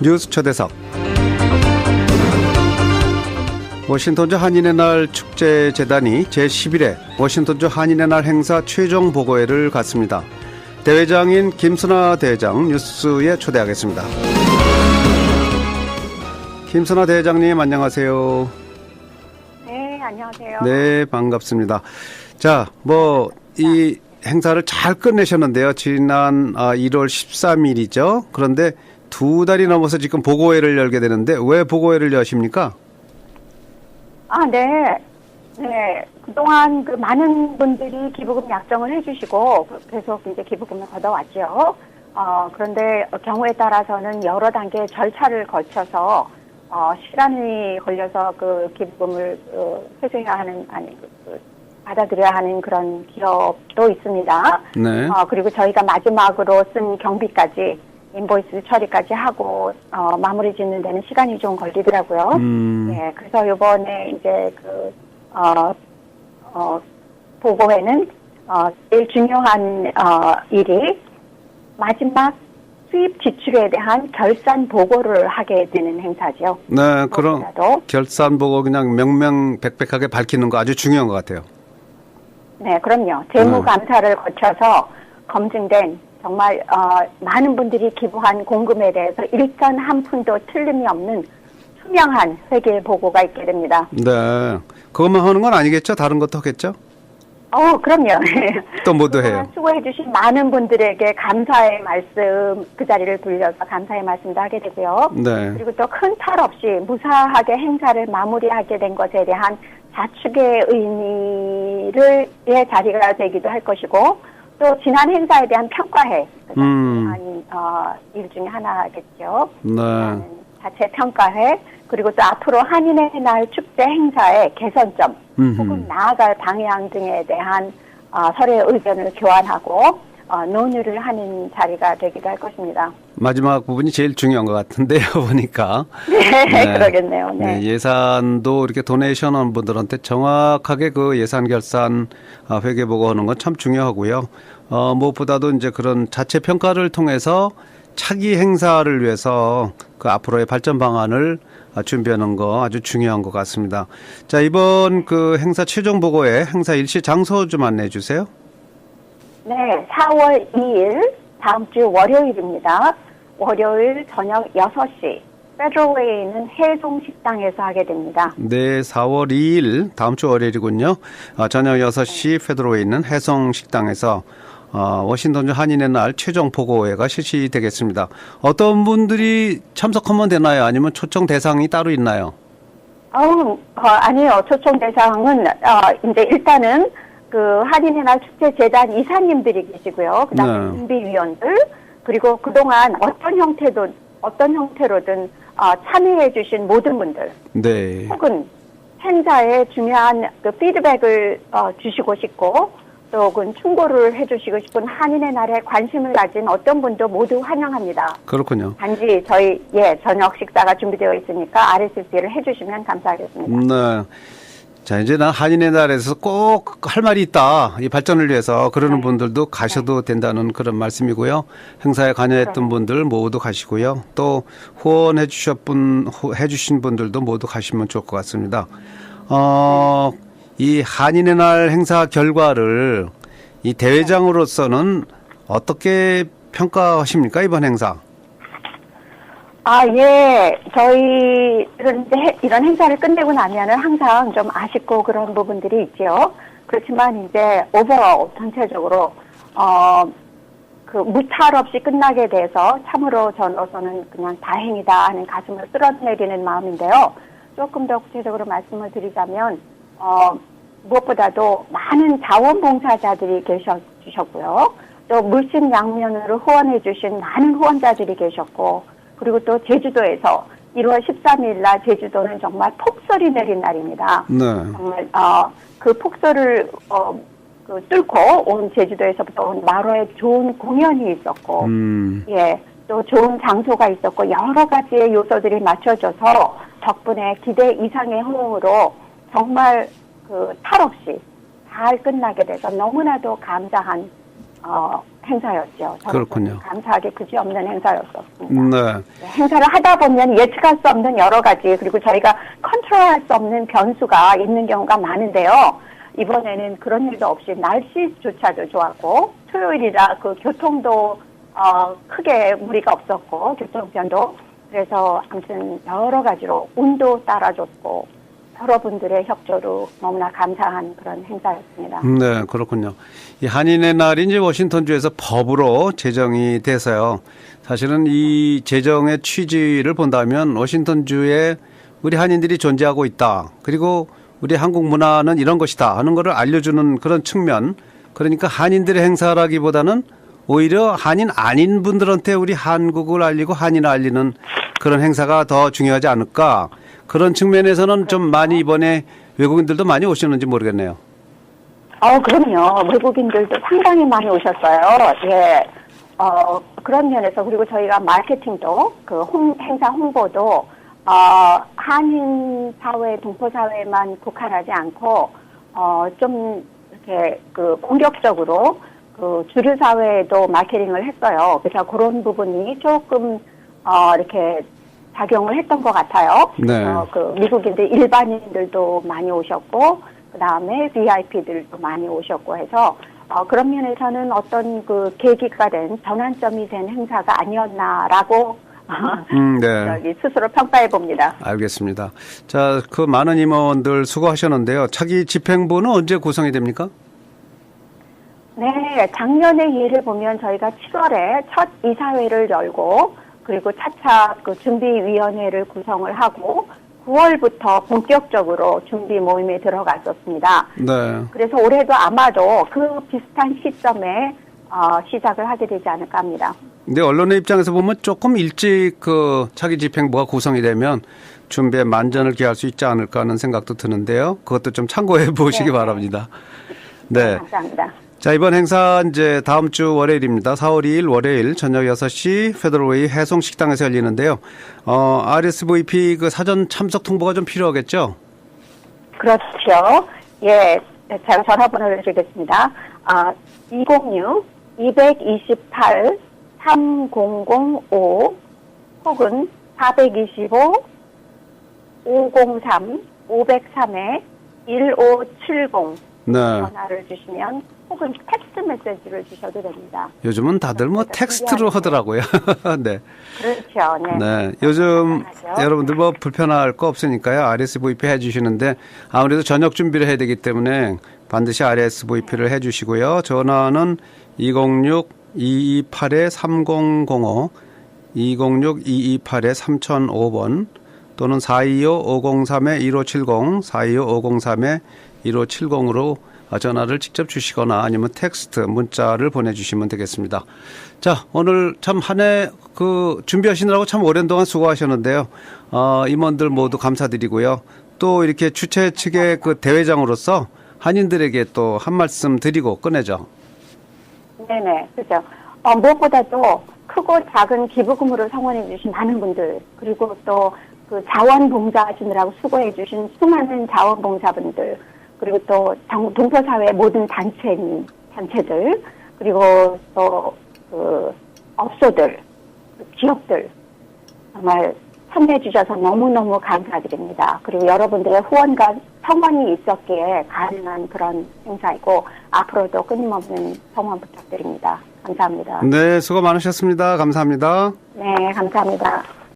뉴스 초대석 워싱턴주 한인의 날 축제 재단이 제11회 워싱턴주 한인의 날 행사 최종 보고회를 갖습니다. 대회장인 김순아 대회장 뉴스에 초대하겠습니다. 김순아 대회장님 안녕하세요. 네, 안녕하세요. 네, 반갑습니다. 자, 뭐 이 행사를 잘 끝내셨는데요. 지난 1월 13일이죠. 그런데 두 달이 넘어서 지금 보고회를 열게 되는데 왜 보고회를 여십니까? 아, 네. 네. 그동안 그 많은 분들이 기부금 약정을 해주시고 계속 이제 기부금을 걷어왔죠. 어, 그런데 경우에 따라서는 여러 단계 절차를 거쳐서 어, 시간이 걸려서 그 기부금을 어, 회수해야 하는 아니 그, 그, 받아들여야 하는 그런 기업도 있습니다. 네. 어, 그리고 저희가 마지막으로 쓴 경비까지 인보이스 처리까지 하고 어, 마무리 짓는 데는 시간이 좀 걸리더라고요. 음. 네, 그래서 이번에 이제 그 어, 어, 보고회는 어, 제일 중요한 어, 일이 마지막 수입 지출에 대한 결산 보고를 하게 되는 행사죠. 네, 그럼. 결산 보고 그냥 명명백백하게 밝히는 거 아주 중요한 것 같아요. 네, 그럼요. 음. 재무 감사를 거쳐서 검증된 정말 어, 많은 분들이 기부한 공금에 대해서 일단 한 푼도 틀림이 없는 투명한 회계 보고가 있게 됩니다. 네. 그것만 하는 건 아니겠죠? 다른 것도 하겠죠? 어, 그럼요. 또 뭐도 해요. 수고해주신 많은 분들에게 감사의 말씀, 그 자리를 불려서 감사의 말씀도 하게 되고요. 네. 그리고 또 큰 탈 없이 무사하게 행사를 마무리하게 된 것에 대한 자축의 의미를 의 자리가 되기도 할 것이고 또 지난 행사에 대한 평가회 그 음. 한, 어, 일 중에 하나겠죠. 네. 음, 자체 평가회 그리고 또 앞으로 한인의 날 축제 행사의 개선점 음흠. 혹은 나아갈 방향 등에 대한 어, 서로의 의견을 교환하고 어, 논의를 하는 자리가 되기도 할 것입니다. 마지막 부분이 제일 중요한 것 같은데요, 보니까. 네, 네. 그러겠네요. 네. 네, 예산도 이렇게 도네이션 한 분들한테 정확하게 그 예산 결산 아, 회계 보고하는 건 참 중요하고요. 어, 무엇보다도 이제 그런 자체 평가를 통해서 차기 행사를 위해서 그 앞으로의 발전 방안을 아, 준비하는 거 아주 중요한 것 같습니다. 자, 이번 그 행사 최종 보고에 행사 일시 장소 좀 안내해 주세요. 네, 4월 2일 다음 주 월요일입니다. 월요일 저녁 6시 페드로웨이에 있는 해송 식당에서 하게 됩니다. 네, 4월 2일 다음 주 월요일이군요. 아, 저녁 6시 페드로에 있는 해성 식당에서 어, 워싱턴주 한인의 날 최종 보고회가 실시되겠습니다. 어떤 분들이 참석하면 되나요? 아니면 초청 대상이 따로 있나요? 어, 어, 아니요. 초청 대상은 어, 이제 일단은 그 한인의 날 축제 재단 이사님들이 계시고요. 그다음에 네. 준비위원들 그리고 그동안 어떤 형태도 어떤 형태로든 어, 참여해 주신 모든 분들 네. 혹은 행사에 중요한 그 피드백을 어, 주시고 싶고 또 혹은 충고를 해주시고 싶은 한인의 날에 관심을 가진 어떤 분도 모두 환영합니다. 그렇군요. 단지 저희 예 저녁 식사가 준비되어 있으니까 RSVP를 해주시면 감사하겠습니다. 네. 자, 이제 난 한인의 날에서 꼭 할 말이 있다. 이 발전을 위해서 그러는 네. 분들도 가셔도 된다는 그런 말씀이고요. 행사에 관여했던 분들 모두 가시고요. 또 후원해 주셨분 해 주신 분들도 모두 가시면 좋을 것 같습니다. 어, 이 한인의 날 행사 결과를 이 대회장으로서는 어떻게 평가하십니까? 이번 행사. 아, 예. 저희들은 이제 해- 이런 행사를 끝내고 나면은 항상 좀 아쉽고 그런 부분들이 있죠. 그렇지만 이제 오버all 전체적으로 어, 그 무탈 없이 끝나게 돼서 참으로 저로서는 그냥 다행이다 하는 가슴을 쓸어내리는 마음인데요. 조금 더 구체적으로 말씀을 드리자면 어, 무엇보다도 많은 자원봉사자들이 계셔주셨고요. 또 물심 양면으로 후원해 주신 많은 후원자들이 계셨고 그리고 또 제주도에서 1월 13일 날 제주도는 정말 폭설이 내린 날입니다. 네. 정말 어, 그 폭설을 어, 그 뚫고 온 제주도에서부터 온 마로에 좋은 공연이 있었고 음. 예, 또 좋은 장소가 있었고 여러 가지의 요소들이 맞춰져서 덕분에 기대 이상의 호응으로 정말 그 탈 없이 잘 끝나게 돼서 너무나도 감사한 어, 행사였죠. 그렇군요. 감사하게 그지 없는 행사였었습니다. 네. 네, 행사를 하다 보면 예측할 수 없는 여러 가지 그리고 저희가 컨트롤할 수 없는 변수가 있는 경우가 많은데요. 이번에는 그런 일도 없이 날씨조차도 좋았고 토요일이라 그 교통도 어, 크게 무리가 없었고 교통편도 그래서 아무튼 여러 가지로 운도 따라줬고 여러분들의 협조로 너무나 감사한 그런 행사였습니다. 네, 그렇군요. 이 한인의 날이 이제 워싱턴주에서 법으로 제정이 돼서요. 사실은 이 제정의 취지를 본다면 워싱턴주에 우리 한인들이 존재하고 있다. 그리고 우리 한국 문화는 이런 것이다 하는 것을 알려주는 그런 측면. 그러니까 한인들의 행사라기보다는 오히려 한인 아닌 분들한테 우리 한국을 알리고 한인을 알리는 그런 행사가 더 중요하지 않을까. 그런 측면에서는 좀 많이 이번에 외국인들도 많이 오셨는지 모르겠네요. 어, 그럼요. 외국인들도 상당히 많이 오셨어요. 예. 어, 그런 면에서, 그리고 저희가 마케팅도, 그 홍, 행사 홍보도, 어, 한인 사회, 동포 사회만 국한하지 않고, 어, 좀, 이렇게, 그, 공격적으로, 그, 주류 사회에도 마케팅을 했어요. 그래서 그런 부분이 조금, 어, 이렇게, 작용을 했던 것 같아요. 네. 어, 그, 미국인들, 일반인들도 많이 오셨고, 그 다음에 VIP들도 많이 오셨고 해서 어, 그런 면에서는 어떤 그 계기가 된 전환점이 된 행사가 아니었나라고 음, 네. 저기 스스로 평가해 봅니다. 알겠습니다. 자, 그 많은 임원들 수고하셨는데요. 차기 집행부는 언제 구성이 됩니까? 네, 작년의 예를 보면 저희가 7월에 첫 이사회를 열고 그리고 차차 그 준비위원회를 구성을 하고 9월부터 본격적으로 준비 모임에 들어갔었습니다. 네. 그래서 올해도 아마도 그 비슷한 시점에 어, 시작을 하게 되지 않을까 합니다. 근데 언론의 입장에서 보면 조금 일찍 그 차기 집행부가 구성이 되면 준비에 만전을 기할 수 있지 않을까 하는 생각도 드는데요. 그것도 좀 참고해 보시기 네. 바랍니다. 네. 감사합니다. 자, 이번 행사 이제 다음 주 월요일입니다. 4월 2일 월요일 저녁 6시 페더럴웨이 해송 식당에서 열리는데요. 어, RSVP 그 사전 참석 통보가 좀 필요하겠죠? 그렇죠. 예, 제가 전화번호를 드리겠습니다. 아, 206 228 3005 혹은 425 503 503에 1570 네. 전화를 주시면 혹은 텍스트 메시지를 주셔도 됩니다. 요즘은 다들 뭐 텍스트로 하더라고요. 네. 그렇죠. 네. 네. 요즘 간단하죠. 여러분들 뭐 불편할 거 없으니까요. RSVP 해주시는데 아무래도 저녁 준비를 해야 되기 때문에 반드시 RSVP를 해주시고요. 전화는 206-228-3005, 206-228-3005번 또는 425-503-1570, 425-503-1570으로 전화를 직접 주시거나 아니면 텍스트, 문자를 보내주시면 되겠습니다. 자, 오늘 참 한 해 그 준비하시느라고 참 오랜 동안 수고하셨는데요. 어, 임원들 모두 감사드리고요. 또 이렇게 주최 측의 그 대회장으로서 한인들에게 또 한 말씀 드리고 끝내죠. 네네, 그죠. 어, 무엇보다도 크고 작은 기부금으로 성원해 주신 많은 분들, 그리고 또 그 자원봉사 하시느라고 수고해 주신 수많은 자원봉사분들, 그리고 또 정- 동포사회 모든 단체님, 단체들, 그리고 또 그 업소들, 그 기업들, 정말 참여해 주셔서 너무너무 감사드립니다. 그리고 여러분들의 후원과 성원이 있었기에 가능한 그런 행사이고 앞으로도 끊임없는 성원 부탁드립니다. 감사합니다. 네, 수고 많으셨습니다. 감사합니다. 네, 감사합니다.